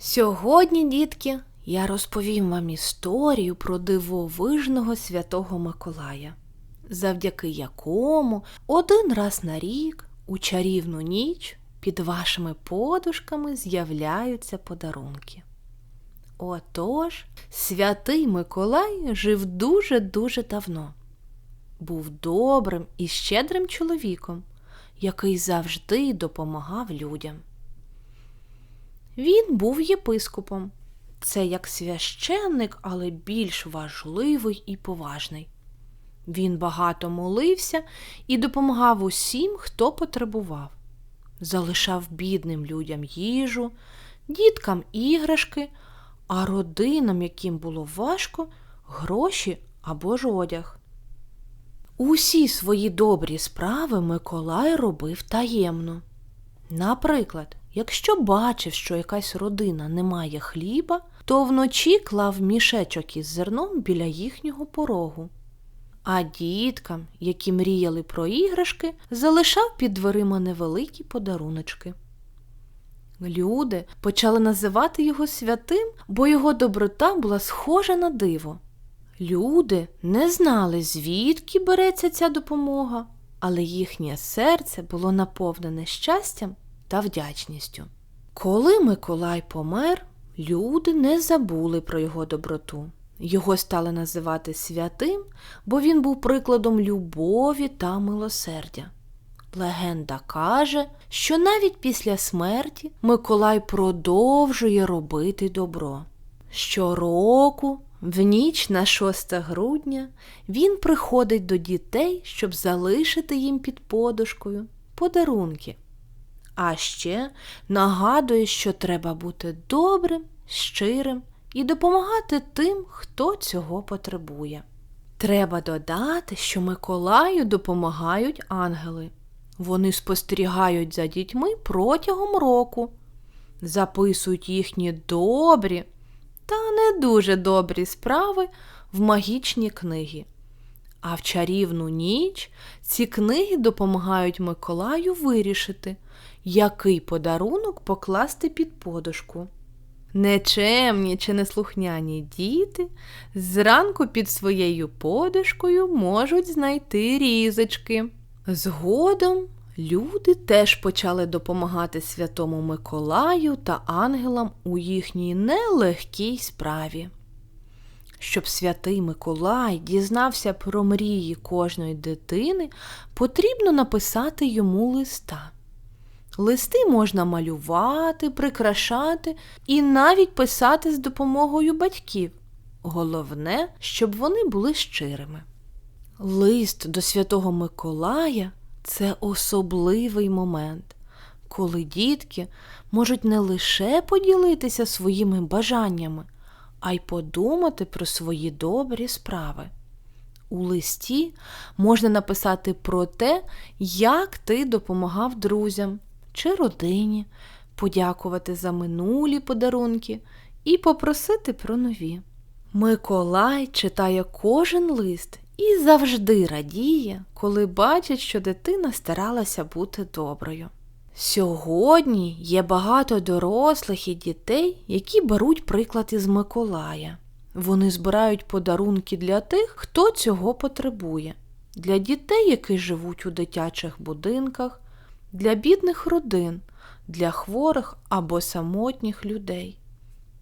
Сьогодні, дітки, я розповім вам історію про дивовижного святого Миколая, завдяки якому один раз на рік у чарівну ніч під вашими подушками з'являються подарунки. Отож, святий Миколай жив дуже-дуже давно. Був добрим і щедрим чоловіком, який завжди допомагав людям. Він був єпископом. Це як священник, але більш важливий і поважний. Він багато молився і допомагав усім, хто потребував. Залишав бідним людям їжу, діткам іграшки, а родинам, яким було важко, гроші або ж одяг. Усі свої добрі справи Миколай робив таємно. Наприклад, якщо бачив, що якась родина не має хліба, то вночі клав мішечок із зерном біля їхнього порогу. А діткам, які мріяли про іграшки, залишав під дверима невеликі подаруночки. Люди почали називати його святим, бо його доброта була схожа на диво. Люди не знали, звідки береться ця допомога, але їхнє серце було наповнене щастям та вдячністю. Коли Миколай помер, люди не забули про його доброту. Його стали називати святим, бо він був прикладом любові та милосердя. Легенда каже, що навіть після смерті Миколай продовжує робити добро. Щороку, в ніч на 6 грудня, він приходить до дітей, щоб залишити їм під подушкою подарунки. А ще нагадує, що треба бути добрим, щирим і допомагати тим, хто цього потребує. Треба додати, що Миколаю допомагають ангели. Вони спостерігають за дітьми протягом року, записують їхні добрі та не дуже добрі справи в магічні книги. А в чарівну ніч ці книги допомагають Миколаю вирішити, який подарунок покласти під подушку. Нечемні чи неслухняні діти зранку під своєю подушкою можуть знайти різочки. Згодом люди теж почали допомагати святому Миколаю та ангелам у їхній нелегкій справі. Щоб святий Миколай дізнався про мрії кожної дитини, потрібно написати йому листа. Листи можна малювати, прикрашати і навіть писати з допомогою батьків. Головне, щоб вони були щирими. Лист до Святого Миколая це особливий момент, коли дітки можуть не лише поділитися своїми бажаннями, а й подумати про свої добрі справи. У листі можна написати про те, як ти допомагав друзям чи родині, подякувати за минулі подарунки і попросити про нові. Миколай читає кожен лист і завжди радіє, коли бачить, що дитина старалася бути доброю. Сьогодні є багато дорослих і дітей, які беруть приклад із Миколая. Вони збирають подарунки для тих, хто цього потребує, для дітей, які живуть у дитячих будинках, для бідних родин, для хворих або самотніх людей.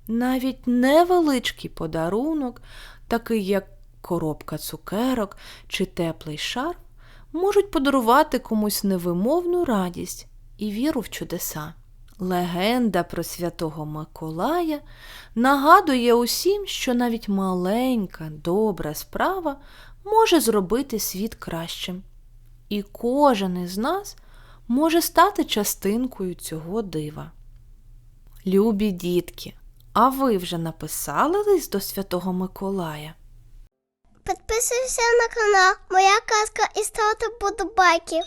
Навіть невеличкий подарунок, такий як коробка цукерок чи теплий шар, можуть подарувати комусь невимовну радість і віру в чудеса. Легенда про святого Миколая нагадує усім, що навіть маленька, добра справа може зробити світ кращим. І кожен із нас може стати частинкою цього дива. Любі дітки, а ви вже написали лист до Святого Миколая? Підписуйся на канал Моя казка і ставте подобайки.